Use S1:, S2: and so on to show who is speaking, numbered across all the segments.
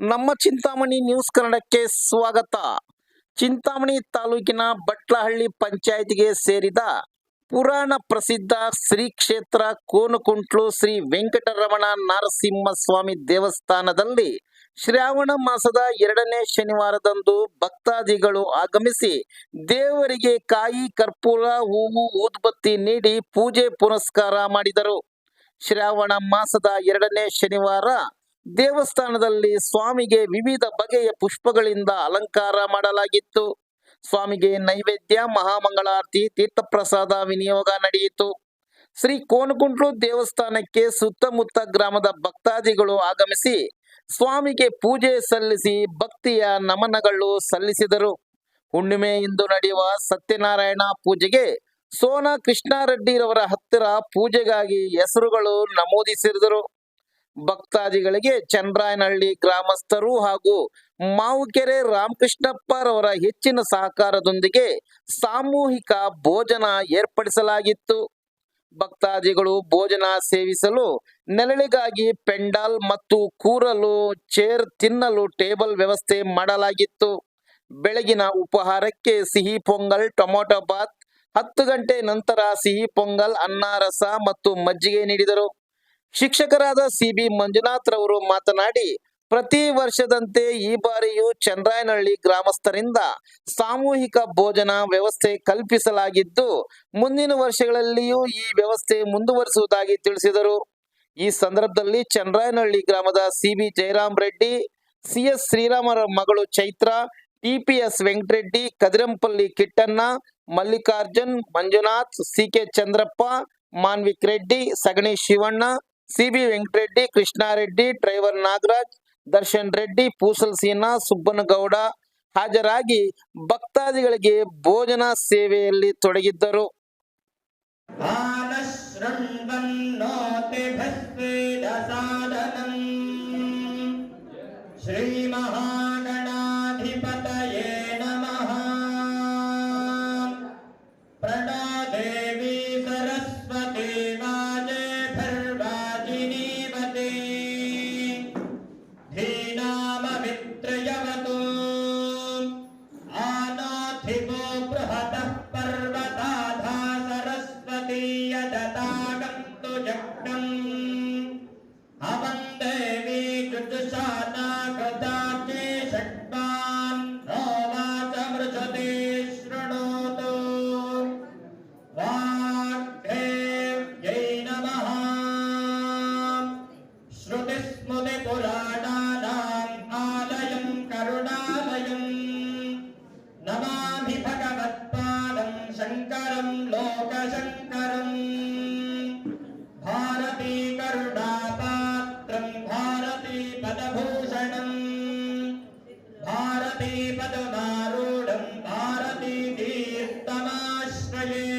S1: ನಮ್ಮ ಚಿಂತಾಮಣಿ ನ್ಯೂಸ್ ಕನ್ನಡಕ್ಕೆ ಸ್ವಾಗತ. ಚಿಂತಾಮಣಿ ತಾಲೂಕಿನ ಬಟ್ಲಹಳ್ಳಿ ಪಂಚಾಯತ್ಗೆ ಸೇರಿದ ಪುರಾಣ ಪ್ರಸಿದ್ಧ ಶ್ರೀ ಕ್ಷೇತ್ರ ಕೋನಕುಂಟ್ಲು ಶ್ರೀ ವೆಂಕಟರಮಣ ನರಸಿಂಹಸ್ವಾಮಿ ದೇವಸ್ಥಾನದಲ್ಲಿ ಶ್ರಾವಣ ಮಾಸದ ಎರಡನೇ ಶನಿವಾರದಂದು ಭಕ್ತಾದಿಗಳು ಆಗಮಿಸಿ ದೇವರಿಗೆ ಕಾಯಿ, ಕರ್ಪೂರ, ಹೂವು, ಊದ್ಬತ್ತಿ ನೀಡಿ ಪೂಜೆ ಪುನಸ್ಕಾರ ಮಾಡಿದರು. ಶ್ರಾವಣ ಮಾಸದ ಎರಡನೇ ಶನಿವಾರ ದೇವಸ್ಥಾನದಲ್ಲಿ ಸ್ವಾಮಿಗೆ ವಿವಿಧ ಬಗೆಯ ಪುಷ್ಪಗಳಿಂದ ಅಲಂಕಾರ ಮಾಡಲಾಗಿತ್ತು. ಸ್ವಾಮಿಗೆ ನೈವೇದ್ಯ, ಮಹಾಮಂಗಳಾರತಿ, ತೀರ್ಥಪ್ರಸಾದ, ವಿನಿಯೋಗ ನಡೆಯಿತು. ಶ್ರೀ ಕೋನಕುಂಟ್ಲು ದೇವಸ್ಥಾನಕ್ಕೆ ಸುತ್ತಮುತ್ತ ಗ್ರಾಮದ ಭಕ್ತಾದಿಗಳು ಆಗಮಿಸಿ ಸ್ವಾಮಿಗೆ ಪೂಜೆ ಸಲ್ಲಿಸಿ ಭಕ್ತಿಯ ನಮನಗಳು ಸಲ್ಲಿಸಿದರು. ಹುಣ್ಣಿಮೆ ಇಂದು ನಡೆಯುವ ಸತ್ಯನಾರಾಯಣ ಪೂಜೆಗೆ ಸೋನಾ ಕೃಷ್ಣಾರೆಡ್ಡಿರವರ ಹತ್ತಿರ ಪೂಜೆಗಾಗಿ ಹೆಸರುಗಳು ನಮೂದಿಸಿದರು. ಭಕ್ತಾದಿಗಳಿಗೆ ಚಂದ್ರಾಯನಹಳ್ಳಿ ಗ್ರಾಮಸ್ಥರು ಹಾಗೂ ಮಾವುಕೆರೆ ರಾಮಕೃಷ್ಣಪ್ಪರವರ ಹೆಚ್ಚಿನ ಸಹಕಾರದೊಂದಿಗೆ ಸಾಮೂಹಿಕ ಭೋಜನ ಏರ್ಪಡಿಸಲಾಗಿತ್ತು. ಭಕ್ತಾದಿಗಳು ಭೋಜನ ಸೇವಿಸಲು, ನೆರಳಿಗಾಗಿ ಪೆಂಡಾಲ್ ಮತ್ತು ಕೂರಲು, ಚೇರ್ ತಿನ್ನಲು ಟೇಬಲ್ ವ್ಯವಸ್ಥೆ ಮಾಡಲಾಗಿತ್ತು. ಬೆಳಗಿನ ಉಪಹಾರಕ್ಕೆ ಸಿಹಿ ಪೊಂಗಲ್, ಟೊಮೊಟೊ ಬಾತ್, ಹತ್ತು ಗಂಟೆ ನಂತರ ಸಿಹಿ ಪೊಂಗಲ್, ಅನ್ನ, ರಸ ಮತ್ತು ಮಜ್ಜಿಗೆ ನೀಡಿದರು. ಶಿಕ್ಷಕರಾದ ಸಿ ಬಿ ಮಂಜುನಾಥ್ ರವರು ಮಾತನಾಡಿ, ಪ್ರತಿ ವರ್ಷದಂತೆ ಈ ಬಾರಿಯೂ ಚಂದ್ರಾಯನಹಳ್ಳಿ ಗ್ರಾಮಸ್ಥರಿಂದ ಸಾಮೂಹಿಕ ಭೋಜನ ವ್ಯವಸ್ಥೆ ಕಲ್ಪಿಸಲಾಗಿದ್ದು, ಮುಂದಿನ ವರ್ಷಗಳಲ್ಲಿಯೂ ಈ ವ್ಯವಸ್ಥೆ ಮುಂದುವರಿಸುವುದಾಗಿ ತಿಳಿಸಿದರು. ಈ ಸಂದರ್ಭದಲ್ಲಿ ಚಂದ್ರಾಯನಹಳ್ಳಿ ಗ್ರಾಮದ C B Jayaram Reddy, CS ಶ್ರೀರಾಮರ ಮಗಳು Chaitra, TPS Venkatareddy, Kadirampalli Kittanna, Mallikarjun, Manjunath, C K Chandrappa, Manvik Reddy, Sagani Shivanna CB Venkatareddy Krishnareddy driver Nagaraj, Darshan Reddy, Poosal Seena Subbanagowda ಹಾಜರಾಗಿ ಭಕ್ತಾದಿಗಳಿಗೆ ಭೋಜನ ಸೇವೆಯಲ್ಲಿ ತೊಡಗಿದ್ದರು.
S2: ಶ್ರೀ ಮಹಾಗಣಾಧಿಪತಯೇ ನಮಃ. भारती करुणापात्रम् भारती पदभूषणम् भारती पदमारूढम् भारती तीर्थमाश्रये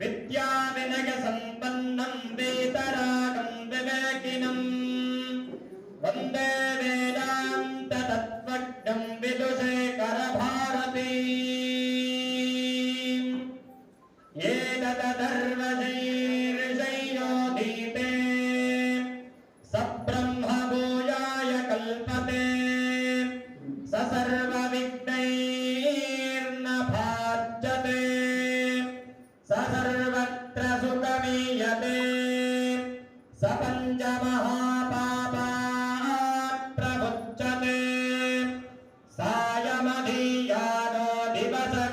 S2: विद्याविनयसम्पन्नम् वेतरागम् विवेकिनम् वन्दे वेदान्ततत्त्वज्ञम् विदुषेखरभारती ये ibada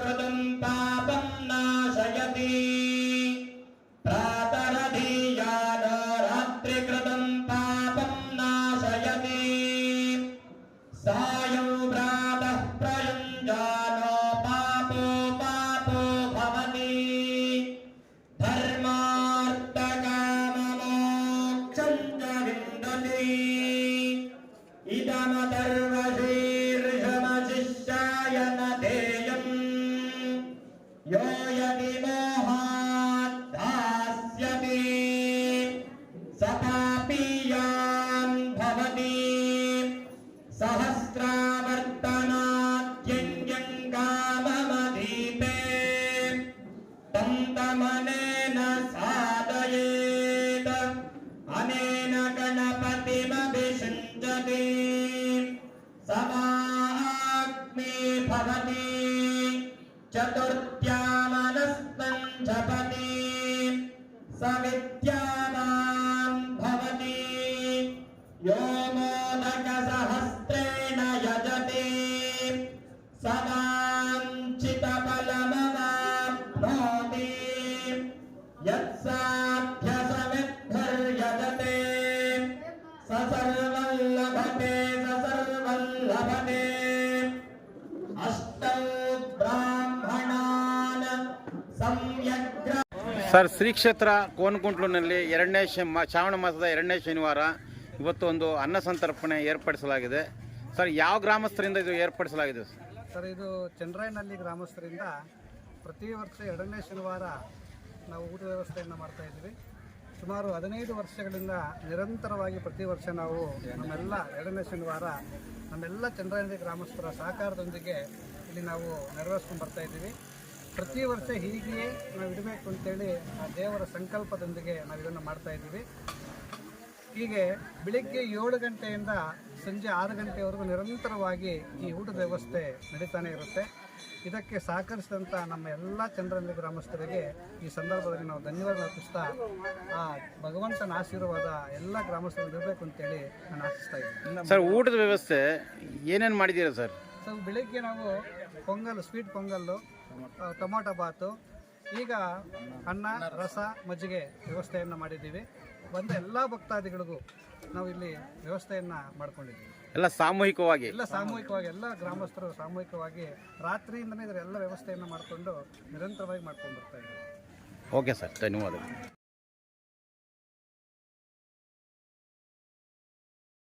S2: तमाग्ने भवति चतुर्थ्या मनस्तं जपति सविद्यावान् भवति यो
S1: ಸರ್ ಶ್ರೀ ಕ್ಷೇತ್ರ ಕೋನಕುಂಟ್ಲುನಲ್ಲಿ ಎರಡನೇ ಶ್ರಾವಣ ಮಾಸದ ಎರಡನೇ ಶನಿವಾರ ಇವತ್ತು ಒಂದು ಅನ್ನ ಸಂತರ್ಪಣೆ ಏರ್ಪಡಿಸಲಾಗಿದೆ. ಸರ್, ಯಾವ ಗ್ರಾಮಸ್ಥರಿಂದ ಇದು ಏರ್ಪಡಿಸಲಾಗಿದೆ? ಸರ್
S3: ಸರ್ ಇದು ಚಂದ್ರಾಯನಹಳ್ಳಿ ಗ್ರಾಮಸ್ಥರಿಂದ ಪ್ರತಿ ವರ್ಷ ಎರಡನೇ ಶನಿವಾರ ನಾವು ಊಟ ವ್ಯವಸ್ಥೆಯನ್ನು ಮಾಡ್ತಾ ಇದ್ದೀವಿ. ಸುಮಾರು ಹದಿನೈದು ವರ್ಷಗಳಿಂದ ನಿರಂತರವಾಗಿ ಪ್ರತಿ ವರ್ಷ ನಾವು ನಮ್ಮೆಲ್ಲ ಎರಡನೇ ಶನಿವಾರ ನಮ್ಮೆಲ್ಲ ಚಂದ್ರಾಯನಹಳ್ಳಿ ಗ್ರಾಮಸ್ಥರ ಸಹಕಾರದೊಂದಿಗೆ ಇಲ್ಲಿ ನಾವು ನೆರವೇರಿಸ್ಕೊಂಡು ಬರ್ತಾ ಇದ್ದೀವಿ. ಪ್ರತಿ ವರ್ಷ ಹೀಗೆಯೇ ನಾವು ಇಡಬೇಕು ಅಂತೇಳಿ ಆ ದೇವರ ಸಂಕಲ್ಪದೊಂದಿಗೆ ನಾವು ಇದನ್ನು ಮಾಡ್ತಾ ಇದ್ದೀವಿ. ಹೀಗೆ ಬೆಳಿಗ್ಗೆ ಏಳು ಗಂಟೆಯಿಂದ ಸಂಜೆ ಆರು ಗಂಟೆವರೆಗೂ ನಿರಂತರವಾಗಿ ಈ ಊಟದ ವ್ಯವಸ್ಥೆ ನಡೀತಾನೆ ಇರುತ್ತೆ. ಇದಕ್ಕೆ ಸಹಕರಿಸಿದಂಥ ನಮ್ಮ ಎಲ್ಲ ಚಂದ್ರನಗರ ಗ್ರಾಮಸ್ಥರಿಗೆ ಈ ಸಂದರ್ಭದಲ್ಲಿ ನಾವು ಧನ್ಯವಾದ ಅರ್ಪಿಸ್ತಾ ಆ ಭಗವಂತನ ಆಶೀರ್ವಾದ ಎಲ್ಲ ಗ್ರಾಮಸ್ಥರಿಗೆ ಇರಬೇಕು ಅಂತೇಳಿ ನಾನು ಆಶಿಸ್ತಾ ಇದ್ದೀನಿ.
S1: ಸರ್ ಊಟದ ವ್ಯವಸ್ಥೆ ಏನೇನು ಮಾಡಿದ್ದೀರಾ ಸರ್?
S3: ಸರ್ ಬೆಳಿಗ್ಗೆ ನಾವು ಪೊಂಗಲ್ ಸ್ವೀಟ್ ಪೊಂಗಲ್ಲು ಟೊಮೊಟೊ ಬಾತು. ಈಗ ಅನ್ನ ರಸ ಮಜ್ಜಿಗೆ ವ್ಯವಸ್ಥೆಯನ್ನು ಮಾಡಿದ್ದೀವಿ. ಬಂದ ಎಲ್ಲ ಭಕ್ತಾದಿಗಳಿಗೂ ನಾವು ಇಲ್ಲಿ ವ್ಯವಸ್ಥೆಯನ್ನು ಮಾಡ್ಕೊಂಡಿದ್ದೀವಿ.
S1: ಎಲ್ಲ ಸಾಮೂಹಿಕವಾಗಿ.
S3: ಎಲ್ಲ ಸಾಮೂಹಿಕವಾಗಿ ಎಲ್ಲ ಗ್ರಾಮಸ್ಥರು ಸಾಮೂಹಿಕವಾಗಿ ರಾತ್ರಿಯಿಂದನೇ ಇದರ ಎಲ್ಲ ವ್ಯವಸ್ಥೆಯನ್ನು ಮಾಡಿಕೊಂಡು ನಿರಂತರವಾಗಿ ಮಾಡ್ಕೊಂಡು ಬರ್ತಾ ಇದ್ದೀವಿ.
S1: ಓಕೆ ಸರ್ ಧನ್ಯವಾದಗಳು.